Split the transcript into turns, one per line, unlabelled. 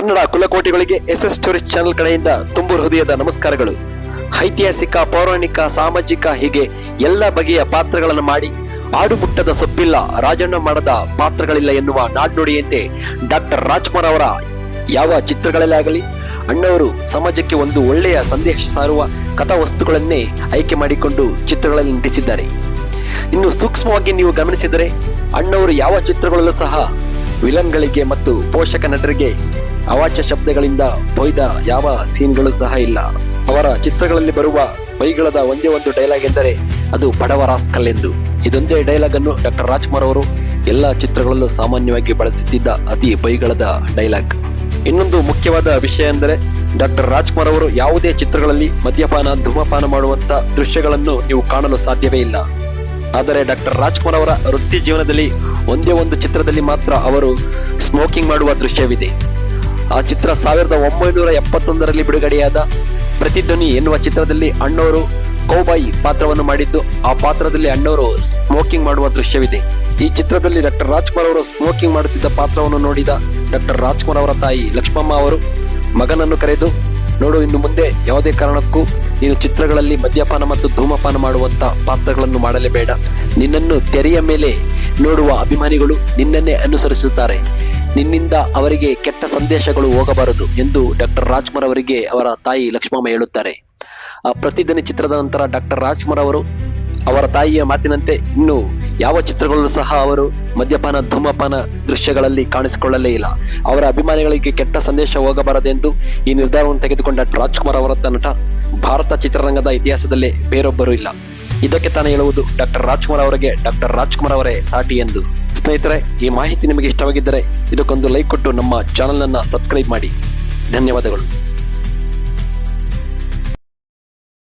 ಕನ್ನಡ ಕುಲಕೋಟಿಗಳಿಗೆ S S story channel ಕಡೆಯಿಂದ ತುಂಬು ಹೃದಯದ ನಮಸ್ಕಾರಗಳು. ಐತಿಹಾಸಿಕ, ಪೌರಾಣಿಕ, ಸಾಮಾಜಿಕ ಹೀಗೆ ಎಲ್ಲ ಬಗೆಯ ಪಾತ್ರಗಳನ್ನು ಮಾಡಿ ಆಡುಮುಟ್ಟದ ಸೊಪ್ಪಿಲ್ಲ ರಾಜಣ್ಣ ಮಾಡದ ಪಾತ್ರಗಳಿಲ್ಲ ಎನ್ನುವ ನಾಡ್ನುಡಿಯಂತೆ ಡಾಕ್ಟರ್ ರಾಜ್ಕುಮಾರ್ ಅವರ ಯಾವ ಚಿತ್ರಗಳಲ್ಲಾಗಲಿ, ಅಣ್ಣವರು ಸಮಾಜಕ್ಕೆ ಒಂದು ಒಳ್ಳೆಯ ಸಂದೇಶ ಸಾರುವ ಕಥಾವಸ್ತುಗಳನ್ನೇ ಆಯ್ಕೆ ಮಾಡಿಕೊಂಡು ಚಿತ್ರಗಳಲ್ಲಿ ನಟಿಸಿದ್ದಾರೆ. ಇನ್ನು ಸೂಕ್ಷ್ಮವಾಗಿ ನೀವು ಗಮನಿಸಿದರೆ ಅಣ್ಣವರು ಯಾವ ಚಿತ್ರಗಳಲ್ಲೂ ಸಹ ವಿಲನ್ಗಳಿಗೆ ಮತ್ತು ಪೋಷಕ ನಟರಿಗೆ ಅವಾಚ್ಯ ಶಬ್ದಗಳಿಂದ ಬೊಯ್ದ ಯಾವ ಸೀನ್ಗಳು ಸಹ ಇಲ್ಲ. ಅವರ ಚಿತ್ರಗಳಲ್ಲಿ ಬರುವ ಬೈಗಳದ ಒಂದೇ ಒಂದು ಡೈಲಾಗ್ ಎಂದರೆ ಅದು ಬಡವ ರಾಸ್ಕಲ್ ಎಂದು. ಇದೊಂದೇ ಡೈಲಾಗ್ ಅನ್ನು ಡಾಕ್ಟರ್ ರಾಜ್ಕುಮಾರ್ ಅವರು ಎಲ್ಲ ಚಿತ್ರಗಳಲ್ಲೂ ಸಾಮಾನ್ಯವಾಗಿ ಬಳಸುತ್ತಿದ್ದ ಅತಿ ಬೈಗಳದ ಡೈಲಾಗ್. ಇನ್ನೊಂದು ಮುಖ್ಯವಾದ ವಿಷಯ ಎಂದರೆ ಡಾಕ್ಟರ್ ರಾಜ್ಕುಮಾರ್ ಅವರು ಯಾವುದೇ ಚಿತ್ರಗಳಲ್ಲಿ ಮದ್ಯಪಾನ, ಧೂಮಪಾನ ಮಾಡುವಂತ ದೃಶ್ಯಗಳನ್ನು ನೀವು ಕಾಣಲು ಸಾಧ್ಯವೇ ಇಲ್ಲ. ಆದರೆ ಡಾಕ್ಟರ್ ರಾಜ್ಕುಮಾರ್ ಅವರ ವೃತ್ತಿ ಜೀವನದಲ್ಲಿ ಒಂದೇ ಒಂದು ಚಿತ್ರದಲ್ಲಿ ಮಾತ್ರ ಅವರು ಸ್ಮೋಕಿಂಗ್ ಮಾಡುವ ದೃಶ್ಯವಿದೆ. ಆ ಚಿತ್ರ ಸಾವಿರದ ಒಂಬೈನೂರ ಎಪ್ಪತ್ತೊಂದರಲ್ಲಿ ಬಿಡುಗಡೆಯಾದ ಪ್ರತಿಧ್ವನಿ ಎನ್ನುವ ಚಿತ್ರದಲ್ಲಿ ಅಣ್ಣವರು ಕೌಬಾಯಿ ಪಾತ್ರವನ್ನು ಮಾಡಿದ್ದು, ಆ ಪಾತ್ರದಲ್ಲಿ ಅಣ್ಣವರು ಸ್ಮೋಕಿಂಗ್ ಮಾಡುವ ದೃಶ್ಯವಿದೆ. ಈ ಚಿತ್ರದಲ್ಲಿ ಡಾಕ್ಟರ್ ರಾಜ್ಕುಮಾರ್ ಅವರು ಸ್ಮೋಕಿಂಗ್ ಮಾಡುತ್ತಿದ್ದ ಪಾತ್ರವನ್ನು ನೋಡಿದ ಡಾಕ್ಟರ್ ರಾಜ್ಕುಮಾರ್ ಅವರ ತಾಯಿ ಲಕ್ಷ್ಮಮ್ಮ ಅವರು, ಮಗನನ್ನು ಕರೆದು, ನೋಡು, ಇನ್ನು ಮುಂದೆ ಯಾವುದೇ ಕಾರಣಕ್ಕೂ ನೀನು ಚಿತ್ರಗಳಲ್ಲಿ ಮದ್ಯಪಾನ ಮತ್ತು ಧೂಮಪಾನ ಮಾಡುವಂತ ಪಾತ್ರಗಳನ್ನು ಮಾಡಲೇಬೇಡ ನಿನ್ನನ್ನು ತೆರೆಯ ಮೇಲೆ ನೋಡುವ ಅಭಿಮಾನಿಗಳು ನಿನ್ನನ್ನೇ ಅನುಸರಿಸುತ್ತಾರೆ. ನಿನ್ನಿಂದ ಅವರಿಗೆ ಕೆಟ್ಟ ಸಂದೇಶಗಳು ಹೋಗಬಾರದು ಎಂದು ಡಾಕ್ಟರ್ ರಾಜ್ಕುಮಾರ್ ಅವರಿಗೆ ಅವರ ತಾಯಿ ಲಕ್ಷ್ಮಮ್ಮ ಹೇಳುತ್ತಾರೆ. ಆ ಪ್ರತಿಧ್ವನಿ ಚಿತ್ರದ ನಂತರ ಡಾಕ್ಟರ್ ರಾಜ್ಕುಮಾರ್ ಅವರು ಅವರ ತಾಯಿಯ ಮಾತಿನಂತೆ ಇನ್ನು ಯಾವ ಚಿತ್ರಗಳಲ್ಲೂ ಸಹ ಅವರು ಮದ್ಯಪಾನ, ಧೂಮಪಾನ ದೃಶ್ಯಗಳಲ್ಲಿ ಕಾಣಿಸಿಕೊಳ್ಳಲೇ ಇಲ್ಲ. ಅವರ ಅಭಿಮಾನಿಗಳಿಗೆ ಕೆಟ್ಟ ಸಂದೇಶ ಹೋಗಬಾರದೆಂದು ಈ ನಿರ್ಧಾರವನ್ನು ತೆಗೆದುಕೊಂಡ ರಾಜ್ಕುಮಾರ್ ಅವರ ನಟ ಭಾರತ ಚಿತ್ರರಂಗದ ಇತಿಹಾಸದಲ್ಲೇ ಬೇರೊಬ್ಬರು ಇಲ್ಲ. ಇದಕ್ಕೆ ತಾನೇ ಹೇಳುವುದು ಡಾಕ್ಟರ್ ರಾಜ್ಕುಮಾರ್ ಅವರಿಗೆ, ಡಾಕ್ಟರ್ ರಾಜ್ಕುಮಾರ್ ಅವರೇ ಸಾಟಿ ಎಂದು. ಸ್ನೇಹಿತರೆ ಈ ಮಾಹಿತಿ ನಿಮಗೆ ಇಷ್ಟವಾಗಿದ್ದರೆ ಇದಕ್ಕೊಂದು ಲೈಕ್ ಕೊಟ್ಟು ನಮ್ಮ ಚಾನೆಲ್ ಅನ್ನ ಸಬ್ಸ್ಕ್ರೈಬ್ ಮಾಡಿ. ಧನ್ಯವಾದಗಳು.